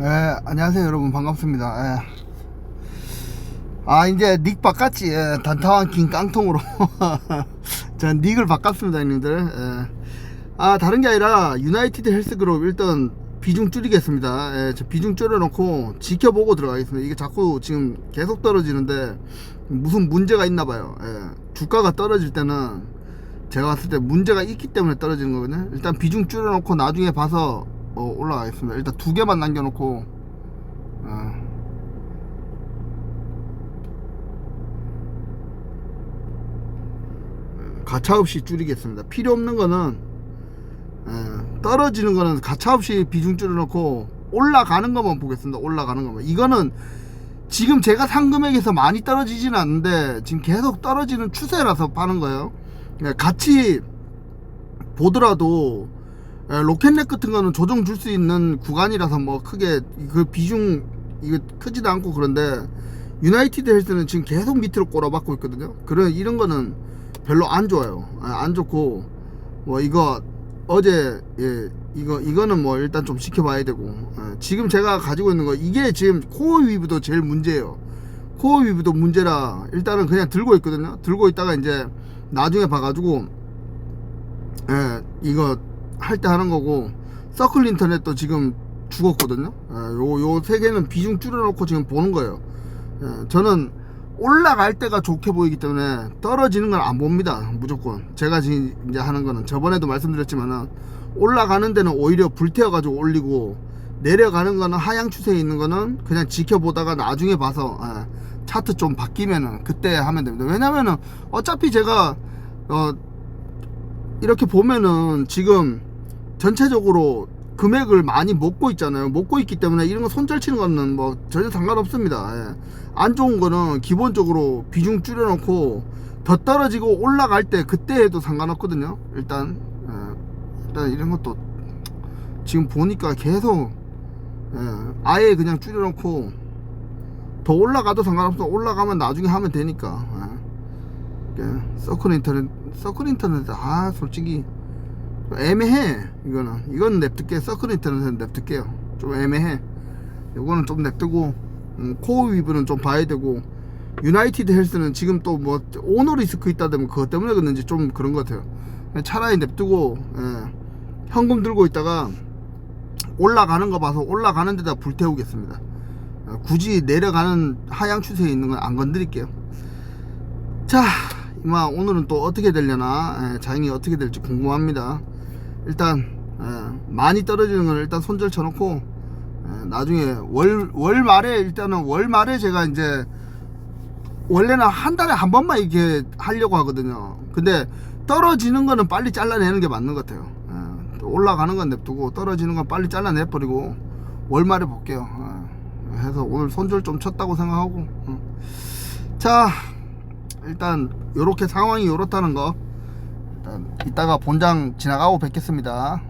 예, 안녕하세요 여러분 반갑습니다. 예. 아 이제 닉 바꿨지 예, 단타왕 킹 깡통으로 전 닉을 바꿨습니다 형님들. 예. 아 다른 게 아니라 유나이티드 헬스그룹 일단 비중 줄이겠습니다. 예, 저 비중 줄여놓고 지켜보고 들어가겠습니다. 이게 자꾸 지금 계속 떨어지는데 무슨 문제가 있나 봐요. 예. 주가가 떨어질 때는 제가 봤을 때 문제가 있기 때문에 떨어지는 거거든요. 일단 비중 줄여놓고 나중에 봐서 어, 올라가겠습니다. 일단 두 개만 남겨놓고 어. 가차 없이 줄이겠습니다. 필요 없는 거는 예, 떨어지는 거는 가차 없이 비중 줄여놓고 올라가는 것만 보겠습니다. 올라가는 것만. 이거는 지금 제가 산 금액에서 많이 떨어지지는 않는데 지금 계속 떨어지는 추세라서 파는 거예요. 예, 같이 보더라도 예, 로켓넷 같은 거는 조정 줄 수 있는 구간이라서 뭐 크게 그 비중 이거 크지도 않고 그런데 유나이티드 헬스는 지금 계속 밑으로 꼬라박고 있거든요. 그런 이런 거는 별로 안 좋아요. 아, 안 좋고 뭐 이거 어제 예 이거 이거는 뭐 일단 좀 지켜봐야 되고 예, 지금 제가 가지고 있는 거 이게 지금 코어 위브도 제일 문제예요. 코어 위브도 문제라 일단은 그냥 들고 있거든요. 들고 있다가 이제 나중에 봐가지고 예 이거 할 때 하는 거고 서클 인터넷도 지금 죽었거든요. 예, 요요 세 개는 비중 줄여놓고 지금 보는 거예요. 예, 저는 올라갈 때가 좋게 보이기 때문에 떨어지는 건 안 봅니다. 무조건 제가 지금 이제 하는 거는 저번에도 말씀드렸지만은 올라가는 데는 오히려 불태워 가지고 올리고 내려가는 거는 하향 추세에 있는 거는 그냥 지켜보다가 나중에 봐서 예, 차트 좀 바뀌면은 그때 하면 됩니다. 왜냐면은 어차피 제가 어 이렇게 보면은 지금 전체적으로 금액을 많이 먹고 있잖아요. 먹고 있기 때문에 이런 거 손절 치는 거는 뭐 전혀 상관없습니다. 예. 안 좋은 거는 기본적으로 비중 줄여놓고 더 떨어지고 올라갈 때 그때 해도 상관없거든요. 일단 예. 일단 이런 것도 지금 보니까 계속 예. 아예 그냥 줄여놓고 더 올라가도 상관없어. 올라가면 나중에 하면 되니까. 예. 예. 서클 인터넷 서클 인터넷 아 솔직히 애매해 이거는. 이건 냅둘게 서클 인터넷은 냅둘게요. 좀 애매해. 이거는 좀 냅두고 음, 코어 위브는 좀 봐야 되고 유나이티드 헬스는 지금 또 뭐 오너 리스크 있다면 그것 때문에 그런지 좀 그런 것 같아요. 차라리 냅두고 예, 현금 들고 있다가 올라가는 거 봐서 올라가는 데다 불태우겠습니다. 어, 굳이 내려가는 하향 추세에 있는 건 안 건드릴게요. 자 이마 오늘은 또 어떻게 되려나? 예, 자행이 어떻게 될지 궁금합니다 일단 예, 많이 떨어지는 건 일단 손절 쳐놓고 예, 나중에 월, 월 말에 일단은 월 말에 제가 이제 원래는 한 달에 한 번만 이렇게 하려고 하거든요. 근데 떨어지는 거는 빨리 잘라내는 게 맞는 것 같아요. 올라가는 건 냅두고 떨어지는 건 빨리 잘라내 버리고 월 말에 볼게요. 예, 해서 오늘 손절 좀 쳤다고 생각하고 음. 자 일단 요렇게 상황이 요렇다는 거 이따가 본장 지나가고 뵙겠습니다